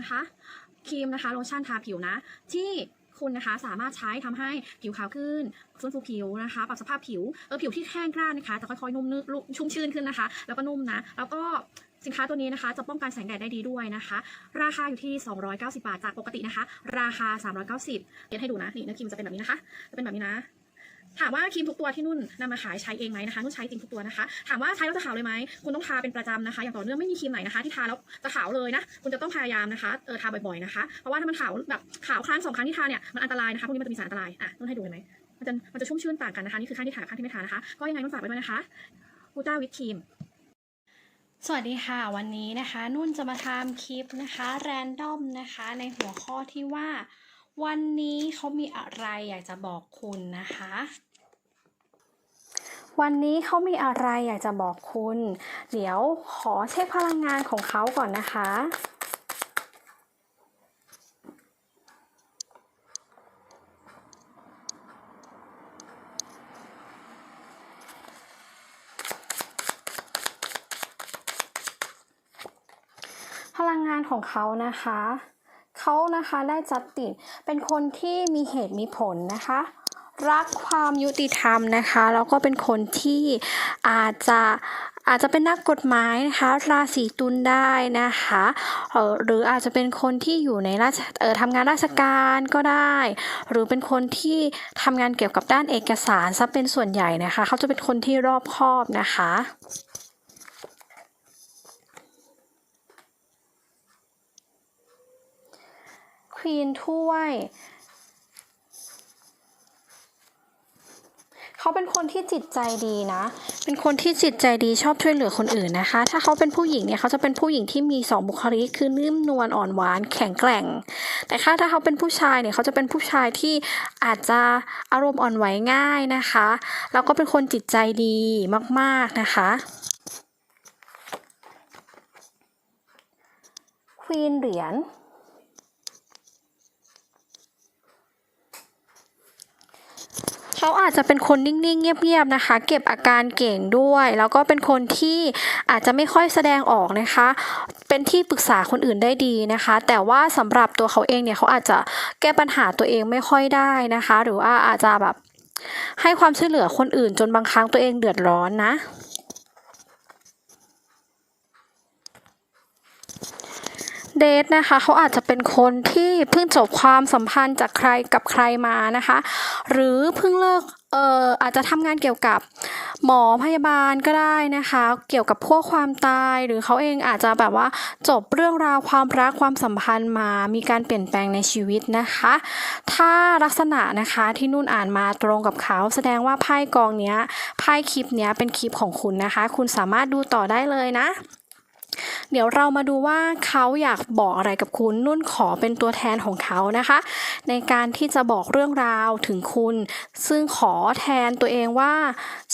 นะคะครีมนะคะโลชั่นทาผิวนะ ที่คุณนะคะสามารถใช้ทำให้ผิวขาวขึ้นฟื้นฟูผิวนะคะ ปรับสภาพผิวเออผิวที่แห้งกร้านนะคะจะค่อยๆนุ่มนึกชุ่มชื่นขึ้นนะคะ แล้วก็นุ่มนะ แล้วก็สินค้าตัวนี้นะคะ จะป้องกันแสงแดดได้ดีด้วยนะคะ ราคาอยู่ที่ 290 บาทจากปกตินะคะ ราคา 390เดี๋ยวให้ดูนะนี่เนื้อครีมจะเป็นแบบนี้นะคะจะเป็นแบบนี้นะ ถามว่าครีมทุกตัวที่นุ่นนำมาขายใช้เองไหมนะคะนุ่นใช้จริงทุกตัวนะคะ ถามว่าใช้แล้วจะขาวเลยไหมคุณต้องทาเป็นประจำนะคะ อย่างต่อเนื่องไม่มีครีมไหนนะคะ ที่ทาแล้วจะขาวเลยนะ คุณจะต้องพยายามนะคะเออทาบ่อยๆนะคะ เพราะว่าถ้ามันขาวแบบขาวครั้งสองครั้งที่ทาเนี่ยมันอันตรายนะคะพวกนี้มันจะมีสารอันตรายอะนุ่นให้ดูเห็นไหมมันจะมันจะชุ่มชื่นต่างกันนะคะนี่คือข้างที่ทาข้างที่ไม่ทานะคะ ก็ยังไงนุ่นฝากไว้ด้วยนะคะกูต้าวิตครีมสวัสดีค่ะ วันนี้นะคะ นุ่นจะมาทำคลิปนะคะแรนดอมนะคะ ในหัวข้อที่ว่า วันนี้เขามีอะไรอยากจะบอกคุณนะคะ วันนี้เขามีอะไรอยากจะบอกคุณ เดี๋ยวขอเช็คพลังงานของเขาก่อนนะคะพลังงานของเขานะคะ เขานะคะได้จัดติดเป็นคนที่มีเหตุมีผลนะคะ รักความยุติธรรมนะคะแล้วก็เป็นคนที่อาจจะอาจจะเป็นนักกฎหมายนะคะราศีตุลได้นะคะออหรืออาจจะเป็นคนที่อยู่ในราชเอ่อทำงานราชการก็ได้ หรือเป็นคนที่ทำงานเกี่ยวกับด้านเอกสารซะเป็นส่วนใหญ่นะคะ เขาจะเป็นคนที่รอบคอบนะคะ ควีนถ้วยเขาเป็นคนที่จิตใจดีนะ เป็นคนที่จิตใจดีชอบช่วยเหลือคนอื่นนะคะ ถ้าเขาเป็นผู้หญิงเนี่ยเขาจะเป็นผู้หญิงที่มีสองบุคลิกคือนิ่มนวลอ่อนหวานแข็งแกร่ง แต่ถ้าถ้าเขาเป็นผู้ชายเนี่ยเขาจะเป็นผู้ชายที่อาจจะอารมณ์อ่อนไหวง่ายนะคะ แล้วก็เป็นคนจิตใจดีมากๆนะคะควีนเหรียญ เขาอาจจะเป็นคนนิ่งๆ เงียบๆนะคะ เก็บอาการเก่งด้วย แล้วก็เป็นคนที่อาจจะไม่ค่อยแสดงออกนะคะ เป็นที่ปรึกษาคนอื่นได้ดีนะคะ แต่ว่าสำหรับตัวเขาเองเนี่ยเขาอาจจะแก้ปัญหาตัวเองไม่ค่อยได้นะคะ หรือว่าอาจจะแบบให้ความช่วยเหลือคนอื่นจนบางครั้งตัวเองเดือดร้อนนะ เดทนะคะเขาอาจจะเป็นคนที่เพิ่งจบความสัมพันธ์จากใครกับใครมานะคะ หรือเพิ่งเลิกเอ่ออาจจะทำงานเกี่ยวกับหมอพยาบาลก็ได้นะคะ เกี่ยวกับพวกความตายหรือเขาเองอาจจะแบบว่าจบเรื่องราวความรักความสัมพันธ์มา มีการเปลี่ยนแปลงในชีวิตนะคะ ถ้าลักษณะนะคะที่นุ่นอ่านมาตรงกับเขาแสดงว่าไพ่กองเนี้ยไพ่คลิปเนี้ยเป็นคลิปของคุณนะคะ คุณสามารถดูต่อได้เลยนะ เดี๋ยวเรามาดูว่าเขาอยากบอกอะไรกับคุณนุ่นขอเป็นตัวแทนของเขานะคะ ในการที่จะบอกเรื่องราวถึงคุณ ซึ่งขอแทนตัวเองว่า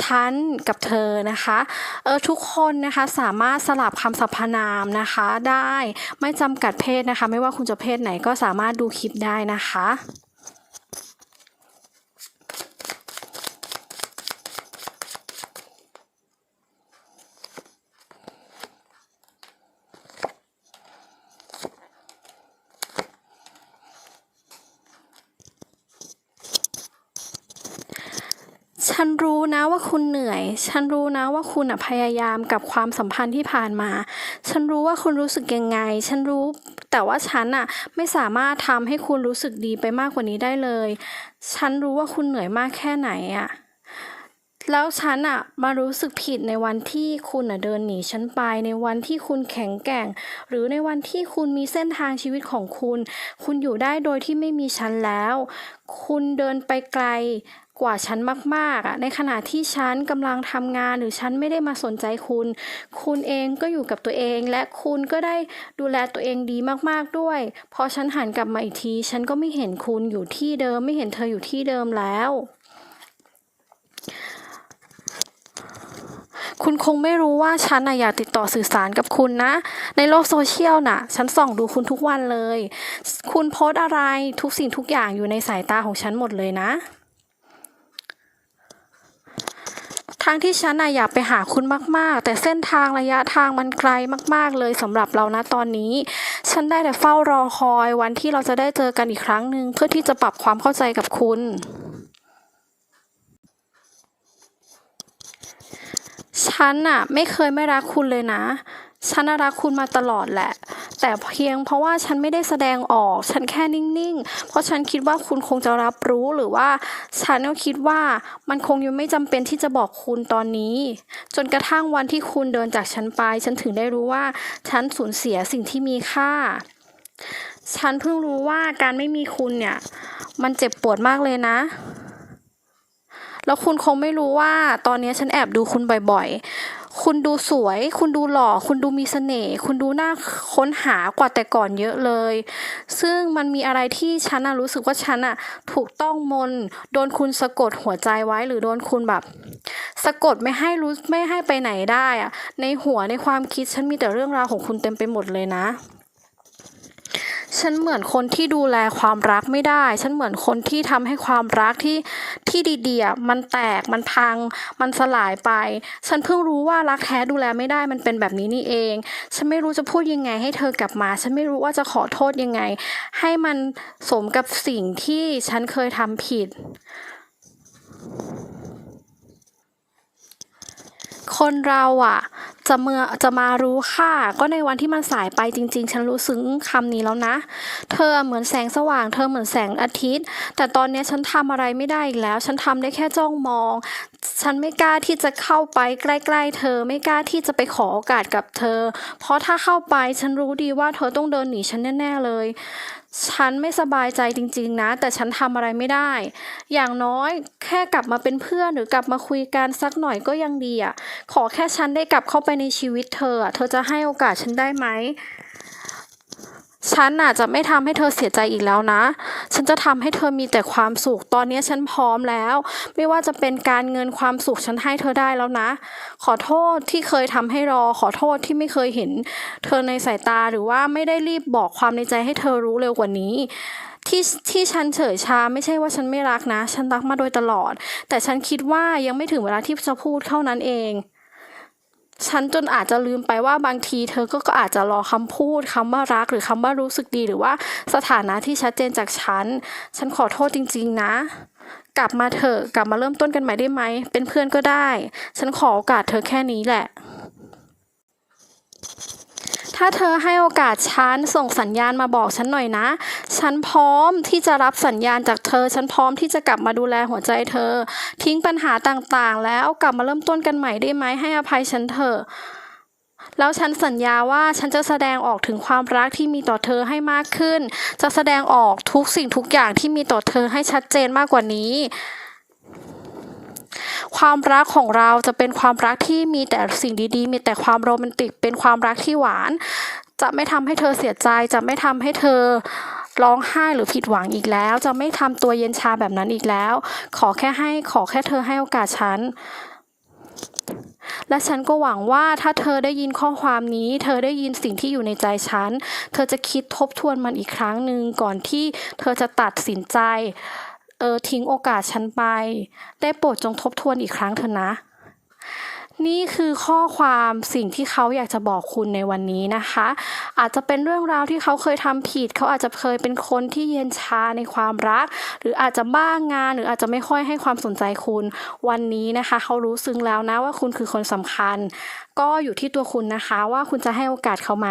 ฉันกับเธอนะคะเออทุกคนนะคะสามารถสลับคำสรรพนามนะคะได้ไม่จำกัดเพศนะคะ ไม่ว่าคุณจะเพศไหนก็สามารถดูคลิปได้นะคะ รู้นะว่าคุณเหนื่อย ฉันรู้นะว่าคุณอะพยายามกับความสัมพันธ์ที่ผ่านมา ฉันรู้ว่าคุณรู้สึกยังไง ฉันรู้ แต่ว่าฉันอะไม่สามารถทำให้คุณรู้สึกดีไปมากกว่านี้ได้เลย ฉันรู้ว่าคุณเหนื่อยมากแค่ไหนอะแล้วฉันอะมารู้สึกผิดในวันที่คุณอะเดินหนีฉันไป ในวันที่คุณแข็งแกร่ง หรือในวันที่คุณมีเส้นทางชีวิตของคุณ คุณอยู่ได้โดยที่ไม่มีฉันแล้ว คุณเดินไปไกล กว่าฉันมากๆอะในขณะที่ฉันกำลังทำงานหรือฉันไม่ได้มาสนใจคุณ คุณเองก็อยู่กับตัวเอง และคุณก็ได้ดูแลตัวเองดีมากๆด้วย พอฉันหันกลับมาอีกที ฉันก็ไม่เห็นคุณอยู่ที่เดิม ไม่เห็นเธออยู่ที่เดิมแล้ว คุณคงไม่รู้ว่าฉันนะอยากติดต่อสื่อสารกับคุณนะ ในโลกโซเชียลน่ะ ฉันส่องดูคุณทุกวันเลย คุณโพสอะไรทุกสิ่งทุกอย่างอยู่ในสายตาของฉันหมดเลยนะ ทั้งที่ฉันน่ะอยากไปหาคุณมากๆ แต่เส้นทางระยะทางมันไกลมากๆ เลยสำหรับเรานะตอนนี้ ฉันได้แต่เฝ้ารอคอยวันที่เราจะได้เจอกันอีกครั้งหนึ่งเพื่อที่จะปรับความเข้าใจกับคุณฉันน่ะไม่เคยไม่รักคุณเลยนะ ฉันรักคุณมาตลอดแหละ แต่เพียงเพราะว่าฉันไม่ได้แสดงออก ฉันแค่นิ่งๆ เพราะฉันคิดว่าคุณคงจะรับรู้หรือว่า ฉันก็คิดว่ามันคงยังไม่จำเป็นที่จะบอกคุณตอนนี้ จนกระทั่งวันที่คุณเดินจากฉันไป ฉันถึงได้รู้ว่า ฉันสูญเสียสิ่งที่มีค่า ฉันเพิ่งรู้ว่าการไม่มีคุณเนี่ย มันเจ็บปวดมากเลยนะ แล้วคุณคงไม่รู้ว่า ตอนนี้ฉันแอบดูคุณบ่อยๆ คุณดูสวย คุณดูหล่อ คุณดูมีเสน่ห์ คุณดูน่าค้นหากว่าแต่ก่อนเยอะเลย ซึ่งมันมีอะไรที่ฉันน่ะรู้สึกว่าฉันน่ะถูกต้องมน โดนคุณสะกดหัวใจไว้หรือโดนคุณแบบ สะกดไม่ให้รู้ไม่ให้ไปไหนได้อะในหัวในความคิดฉันมีแต่เรื่องราวของคุณเต็มไปหมดเลยนะ ฉันเหมือนคนที่ดูแลความรักไม่ได้ ฉันเหมือนคนที่ทำให้ความรักที่ที่ดีๆมันแตกมันพัง มันสลายไป ฉันเพิ่งรู้ว่ารักแท้ดูแลไม่ได้มันเป็นแบบนี้นี่เอง ฉันไม่รู้จะพูดยังไงให้เธอกลับมา ฉันไม่รู้ว่าจะขอโทษยังไง ให้มันสมกับสิ่งที่ฉันเคยทำผิดคนเราอะ จะเมื่อจะมารู้ค่ะ ก็ในวันที่มันสายไปจริง ๆ ฉันรู้ซึ้งคำนี้แล้วนะ เธอเหมือนแสงสว่าง เธอเหมือนแสงอาทิตย์ แต่ตอนนี้ฉันทำอะไรไม่ได้อีกแล้ว ฉันทำได้แค่จ้องมอง ฉันไม่กล้าที่จะเข้าไปใกล้ ๆ เธอไม่กล้าที่จะไปขอโอกาสกับเธอ เพราะถ้าเข้าไปฉันรู้ดีว่าเธอต้องเดินหนีฉันแน่ ๆ เลย ฉันไม่สบายใจจริง ๆ นะ แต่ฉันทำอะไรไม่ได้ อย่างน้อยแค่กลับมาเป็นเพื่อนหรือกลับมาคุยกันสักหน่อยก็ยังดีอะขอแค่ฉันได้กลับเข้าไปในชีวิตเธอ เธอจะให้โอกาสฉันได้ไหม ฉันน่ะจะไม่ทำให้เธอเสียใจอีกแล้วนะ ฉันจะทำให้เธอมีแต่ความสุข ตอนนี้ฉันพร้อมแล้ว ไม่ว่าจะเป็นการเงินความสุขฉันให้เธอได้แล้วนะ ขอโทษที่เคยทำให้รอ ขอโทษที่ไม่เคยเห็น เธอในสายตาหรือว่าไม่ได้รีบบอกความในใจให้เธอรู้เร็วกว่านี้ที่ที่ฉันเฉยชาไม่ใช่ว่าฉันไม่รักนะ ฉันรักมาโดยตลอด แต่ฉันคิดว่ายังไม่ถึงเวลาที่จะพูดเท่านั้นเอง ฉันจนอาจจะลืมไปว่าบางทีเธอก็ก็อาจจะรอคำพูดคำว่ารักหรือคำว่ารู้สึกดีหรือว่าสถานะที่ชัดเจนจากฉัน ฉันขอโทษจริง ๆ นะกลับมาเถอะกลับมาเริ่มต้นกันใหม่ได้ไหม เป็นเพื่อนก็ได้ ฉันขอโอกาสเธอแค่นี้แหละ ถ้าเธอให้โอกาสฉันส่งสัญญาณมาบอกฉันหน่อยนะ ฉันพร้อมที่จะรับสัญญาณจากเธอ ฉันพร้อมที่จะกลับมาดูแลหัวใจเธอ ทิ้งปัญหาต่างๆ แล้วกลับมาเริ่มต้นกันใหม่ได้ไหมให้อภัยฉันเถอะแล้วฉันสัญญาว่าฉันจะแสดงออกถึงความรักที่มีต่อเธอให้มากขึ้น จะแสดงออกทุกสิ่งทุกอย่างที่มีต่อเธอให้ชัดเจนมากกว่านี้ ความรักของเราจะเป็นความรักที่มีแต่สิ่งดีๆ มีแต่ความโรแมนติก เป็นความรักที่หวาน จะไม่ทำให้เธอเสียใจ จะไม่ทำให้เธอร้องไห้หรือผิดหวังอีกแล้ว จะไม่ทำตัวเย็นชาแบบนั้นอีกแล้ว ขอแค่ให้ขอแค่เธอให้โอกาสฉันและฉันก็หวังว่าถ้าเธอได้ยินข้อความนี้ เธอได้ยินสิ่งที่อยู่ในใจฉัน เธอจะคิดทบทวนมันอีกครั้งหนึ่งก่อนที่เธอจะตัดสินใจ ออทิ้งโอกาสฉันไป ได้โปรดจงทบทวนอีกครั้งเถอะนะ นี่คือข้อความสิ่งที่เขาอยากจะบอกคุณในวันนี้นะคะ อาจจะเป็นเรื่องราวที่เขาเคยทำผิด เขาอาจจะเคยเป็นคนที่เย็นชาในความรัก หรืออาจจะบ้างงาน หรืออาจจะไม่ค่อยให้ความสนใจคุณ วันนี้นะคะ เขารู้ซึ้งแล้วนะว่าคุณคือคนสำคัญ ก็อยู่ที่ตัวคุณนะคะว่าคุณจะให้โอกาสเขาไหม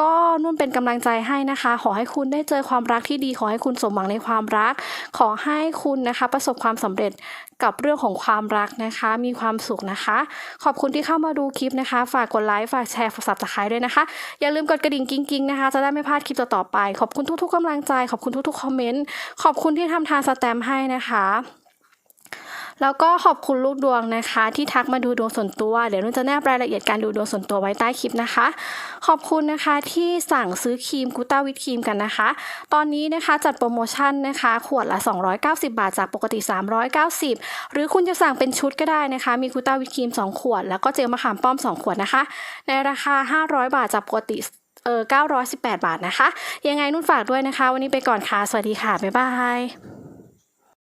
ก็นุ่นเป็นกำลังใจให้นะคะ ขอให้คุณได้เจอความรักที่ดี ขอให้คุณสมหวังในความรัก ขอให้คุณนะคะ ประสบความสำเร็จกับเรื่องของความรักนะคะ มีความสุขนะคะ ขอบคุณที่เข้ามาดูคลิปนะคะ ฝากกดไลค์ ฝากแชร์ ฝากสับตะไครด้วยนะคะ อย่าลืมกดกระดิ่งกิ้งๆนะคะ จะได้ไม่พลาดคลิปต่อๆไป ขอบคุณทุกๆกำลังใจ ขอบคุณทุกๆคอมเมนต์ ขอบคุณที่ทำทานสแตมป์ให้นะคะ แล้วก็ขอบคุณลูกดวงนะคะ ที่ทักมาดูดวงส่วนตัว เดี๋ยวนุ่นจะแนบรายละเอียดการดูดวงส่วนตัวไว้ใต้คลิปนะคะ ขอบคุณนะคะที่สั่งซื้อครีมกูต้าวิตครีมกันนะคะ ตอนนี้นะคะจัดโปรโมชั่นนะคะ ขวดละ 290 บาทจากปกติ 390 หรือคุณจะสั่งเป็นชุดก็ได้นะคะ มีกูต้าวิตครีม 2 ขวด แล้วก็เจลมะขามป้อม 2 ขวดนะคะ ในราคา 500 บาทจากปกติเออ918 บาทนะคะ ยังไงนุ่นฝากด้วยนะคะ วันนี้ไปก่อนค่ะ สวัสดีค่ะ บ๊ายบาย